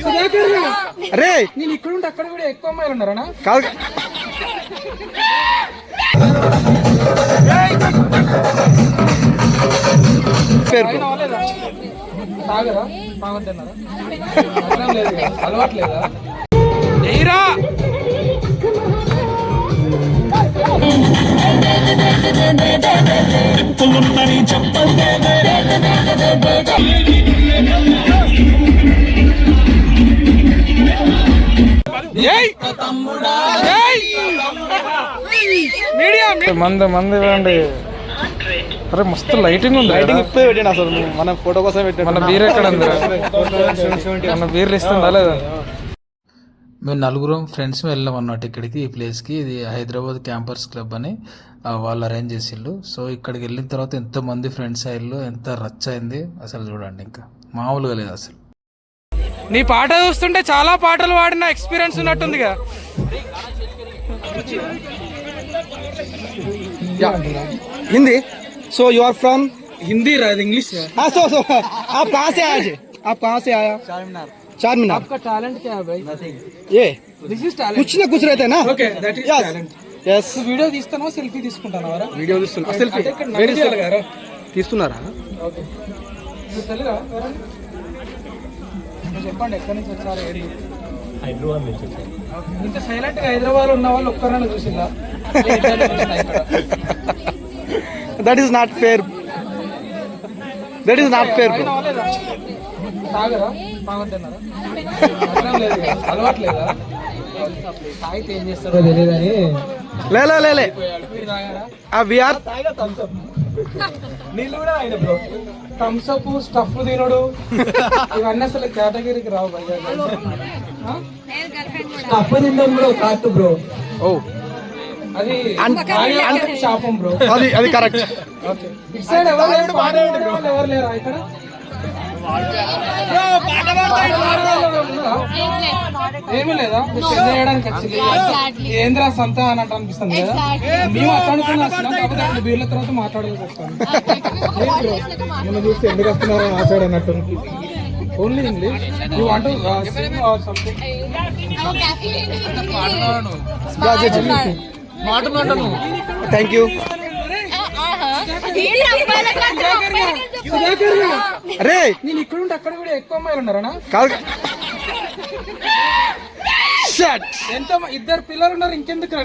సుధాకర్గా. రే నేను ఇక్కడ ఉంటే అక్కడ కూడా ఎక్కువ అమ్మాయిలు ఉన్నారా కాదు పేరు? తాగరా. అలవాట్లేదా ఏయ్! మంది మంది ఇవ్వండి. అరే మస్తు లైటింగ్ ఉంది లైటింగ్ ఇప్పుడే పెట్టండి అసలు. మన ఫోటో కోసం పెట్టండి. మన బీర్ ఎక్కడ ఉంది? మన బీర్లు ఇస్తుందా లేదా? మేము నలుగురం ఫ్రెండ్స్ వెళ్ళాం అన్నమాట ఇక్కడికి ఈ ప్లేస్కి ఇది హైదరాబాద్ క్యాంపర్స్ క్లబ్ అని వాళ్ళు అరేంజ్ చేసిళ్ళు సో ఇక్కడికి వెళ్ళిన తర్వాత ఎంతమంది ఫ్రెండ్స్ అయ్యారు ఎంత రచ్చ అయింది అసలు చూడండి ఇంకా. మామూలుగా లేదు అసలు. నీ పాట చూస్తుంటే చాలా పాటలు పాడిన experience ఉన్నట్టుందిగా Hindi so you are from Hindi రాదు ఇంగ్లీష్ हाँ सो सो आप कहाँ से आए थे आप कहाँ से आया चार मीनार आपका टैलेंट क्या है भाई ये దిస్ ఇస్ టాలెంట్ कुछ ना कुछ रहते हैं ना okay that is Yes. Talent yes video తీస్తానో సెల్ఫీ తీసుకుంటాను వరా వీడియో తీస్తున్నా సెల్ఫీ అంటే ఇక్కడ నంద్యాల గారా? తీస్తున్నారా ఓకే మీకు తెలుగా చెప్పండి ఎక్కడి నుంచి వచ్చారు ఏంటి? హైదరాబాద్ నుంచి ఇంత సైలెంట్గా హైదరాబాద్ ఉన్న వాళ్ళు ఒక్కరైనా చూసిందా. That is not fair that is not fair? తాగరా? తాగొద్దన్నారా. అలవాట్లేదా? తాగితే ఏం చేస్తారో తెలియదని. లే లే లే లే. మీరు తాగారా? వి ఆర్ నీళ్ళు కూడా ఆయన బ్రో థమ్స్ అప్ స్టఫ్ తినడు. ఇవన్నీ అసలు కేటగిరీకి రావు స్టఫ్ తినడం బ్రో కాదు బ్రో ఓ. అది శాపం బ్రో అది అది కరెక్ట్ ఓకే ఇటు సైడ్ ఎవరు లేరు? ఎవరు లేరా ఇక్కడ? ఏమీ లేదా? చేయడానికి వచ్చింది ఏంద్రా సంత అని అంటే అనిపిస్తుంది కదా? మేము అట్లా అనుకుని వస్తున్నాం కాకపోతే రెండు బీర్ల తర్వాత మాట్లాడాల్సి వస్తాను నేను చూస్తే ఎందుకు వస్తున్నారో మాట్లాడు అన్నట్టు. Only English you want or something thank you సుధాకర్గా. రే! నేను ఇక్కడ ఉంటే అక్కడ కూడా ఎక్కువ అమ్మాయిలు ఉన్నారా కాదు. ఎంత ఇద్దరు పిల్లలు ఉన్నారు ఇంకెందుకు రా!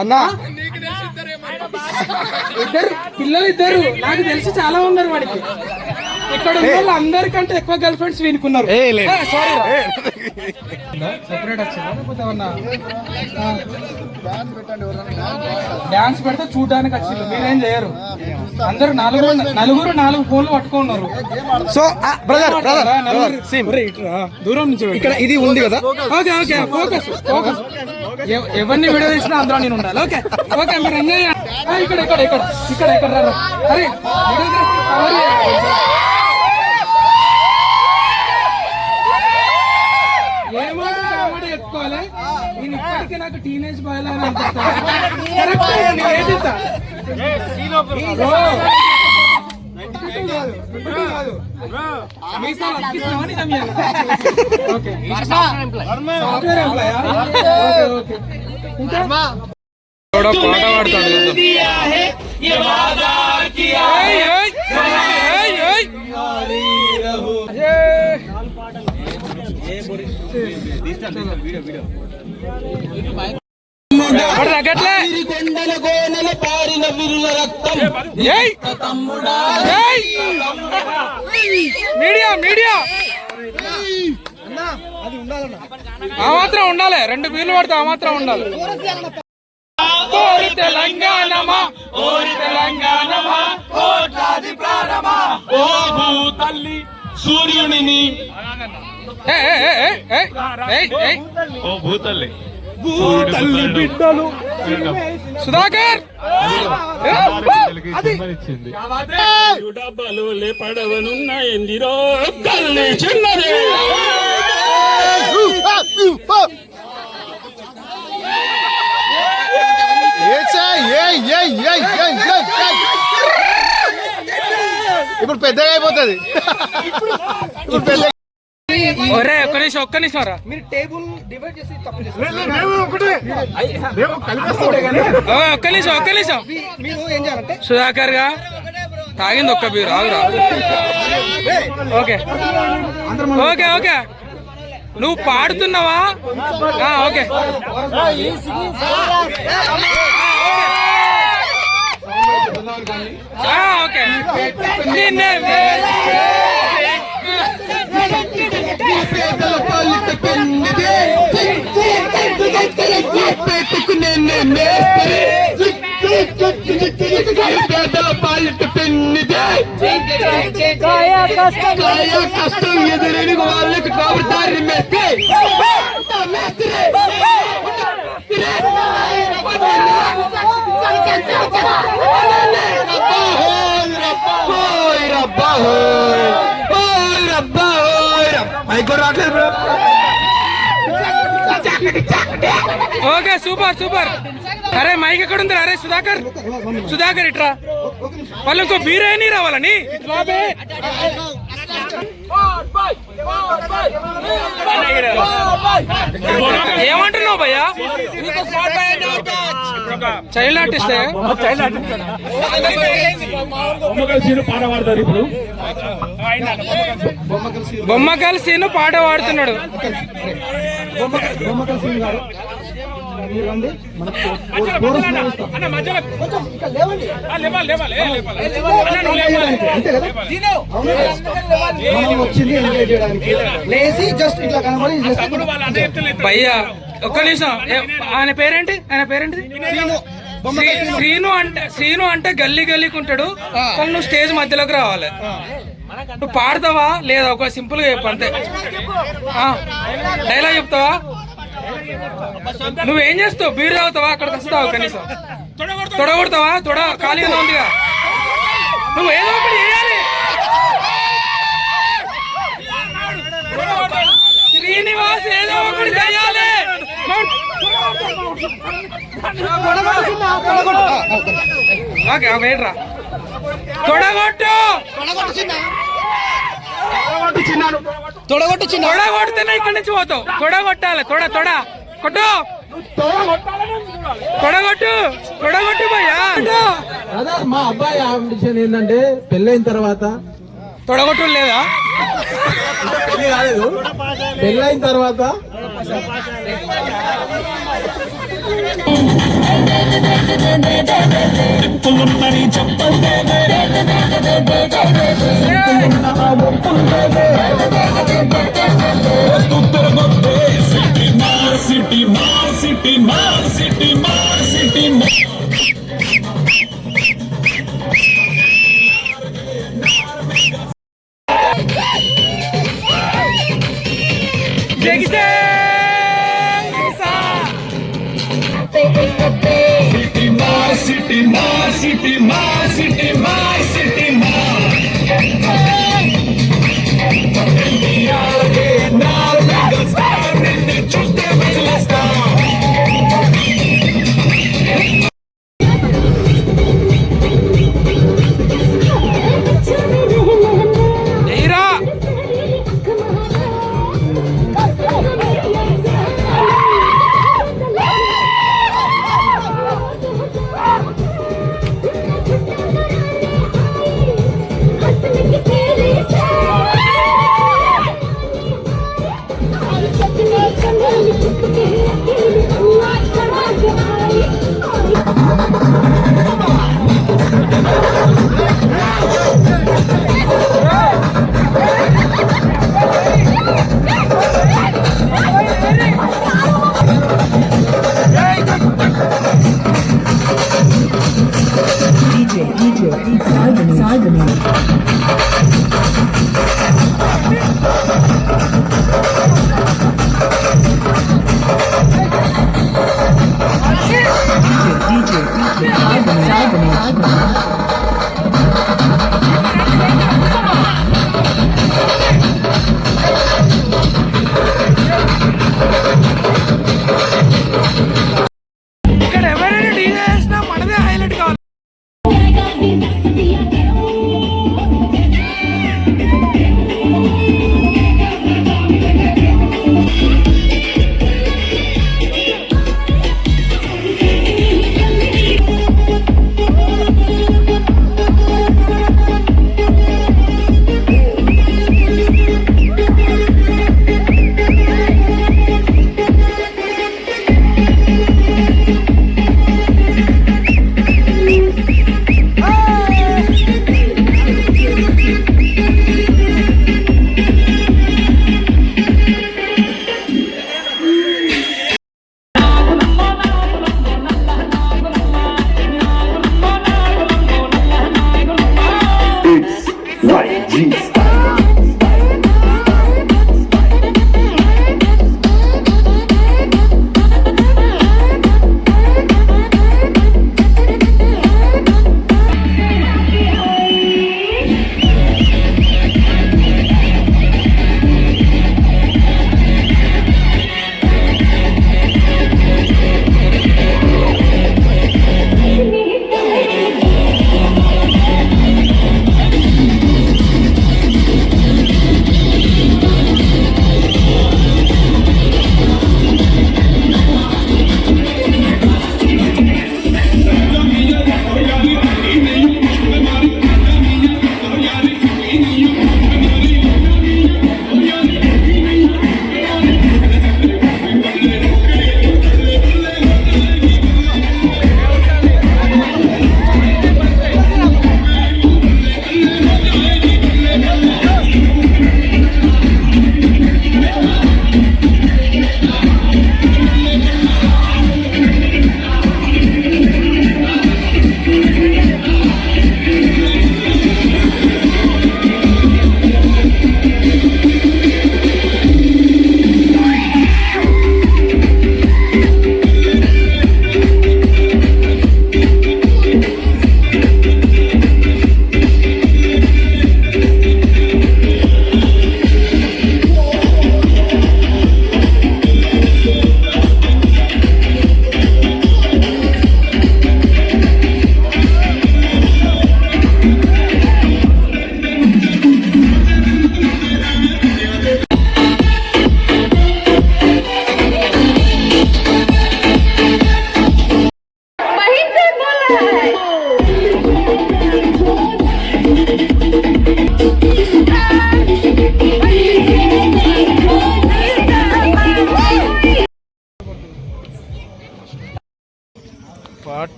అన్నా! ఇద్దరు పిల్లలు ఇద్దరు. నాకు తెలిసి చాలా ఉన్నారు వాడికి. ఇక్కడ ఉన్న అందరికంటే ఎక్కువ గర్ల్ ఫ్రెండ్స్ వీనుకున్నారు. సారీ సెపరేట్ వచ్చిందా డాన్స్ పెడితే చూడడానికి వచ్చింది మీరేం చేయరు. అందరు నలుగురు నలుగురు నాలుగు ఫోన్లు పట్టుకున్నారు. సో బ్రదర్ బ్రదర్ సేమ్ దూరం నుంచి. ఇక్కడ ఇది ఉంది కదా? ఓకే ఓకే ఫోకస్ ఫోకస్ ఎవ- ఎవరిని వీడియో తీసినా అందులో నేను ఉండాలి. ఓకే ఓకే మీరు ఎంజాయ్ ఇక్కడ ఇక్కడ ఇక్కడ ఇక్కడ ఇక్కడ. అరే వీడియోగ్రఫీ కవర్ చేయాలి. ఏమాట కామెడీ ఎత్తుకోవాలి నేను ఇప్పటికీ నాకు టీనేజ్ బాయ్ అని అనిపిస్తాను కరెక్ట్ నేను ఏజ్ ఎంత? బ్రో. కాదు, ఇప్పటికీ కాదు. మీసాలు అతికిస్తావా నిజం ఇయ్యాలా? ఓకే. Software okay. ఇంకా? కూడా పాట పాడతాడు తగ్గట్లే. ఏయ్. ఏయ్. Media media! ఆ మాత్రం ఉండాలి. రెండు బీర్లు పడితే ఆ మాత్రం ఉండాలి. ఓరి తెలంగాణమా ఓరి తెలంగాణమా కోట్లాది ప్రాణమా? ఓ తల్లి సూర్యునిని భూతల్లి బిడ్డలు సుధాకర్ డబ్బలు లేపడవనున్న ఎందిరో తల్లి చిన్నది ఇప్పుడు పెద్దగా అయిపోతుంది ఇప్పుడు పెద్ద ఒరే ఒక్క నిమిషం ఒక్క నిమిషం రా. మీరు టేబుల్ డివైడ్ చేసి తప్పు ఒక్క నిమిషం ఒక్క నిమిషం. మీరు ఏం చేయాలంటే? సుధాకర్గా తాగింది ఒక్క బీరు ఆగురా. ఓకే. Okay okay. నువ్వు పాడుతున్నావా? ఆ, ఓకే. ఆ, ఓకే నిన్నే కష్టం ఎదురని వాళ్ళకి కాబట్టి మెస్తే ఓకే సూపర్ సూపర్. అరే మైక్ ఎక్కడ ఉంది అరే సుధాకర్. సుధాకర్ ఇట్రా. వాళ్ళు ఇంకో బీర్ అయినా రావాలని. ఏమంటున్నావు భయ్యా? చైల్డ్ ఆర్టిస్ట్ పాట పాడతారు ఇప్పుడు. బొమ్మకల్ సీను పాట పాడుతున్నాడు. గారు. జస్ట్ ఇట్లా కనబడి భయ్యా ఒక్క నిమిషం. ఆయన పేరేంటి? ఆయన పేరేంటి శ్రీ- శ్రీను. అంటే శ్రీను అంటే గల్లీ గల్లీకి ఉంటాడు కానీ నువ్వు స్టేజ్ మధ్యలోకి రావాలి. నువ్వు పాడతావా? లేదా ఒక సింపుల్గా చెప్పు అంతే. డైలాగ్ చెప్తావా? నువ్వేం చేస్తావు? బీరు తాగుతావా? అక్కడికి వస్తావు కనీసం. తొడగొడతావా? తొడ ఖాళీగా ఉందిగా నువ్వు ఏదో ఒకటి చేయాలి. శ్రీనివాస్ ఏదో ఒకటి చేయాలి. ఓకే వెయిట్రా తొడగొట్టు. తొడగొట్టు చిన్న తొడగొడితేనే ఇక్కడి నుంచి పోతావు. తొడగొట్టాలి. తొడ తొడ. కొట్టు. తొడగొట్టు. తొడగొట్టు అదే మా అబ్బాయి ఆంబిషన్ ఏంటంటే పెళ్ళైన తర్వాత తొడగొట్టు లేదా? పెళ్ళైన తర్వాత సిటీ మా సిటీ మా సిటీ మా సిటీ మా జగితే సిటీ మా సిటీ మా సిటీ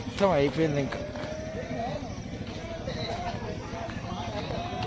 మొత్తం అయిపోయింది ఇంకా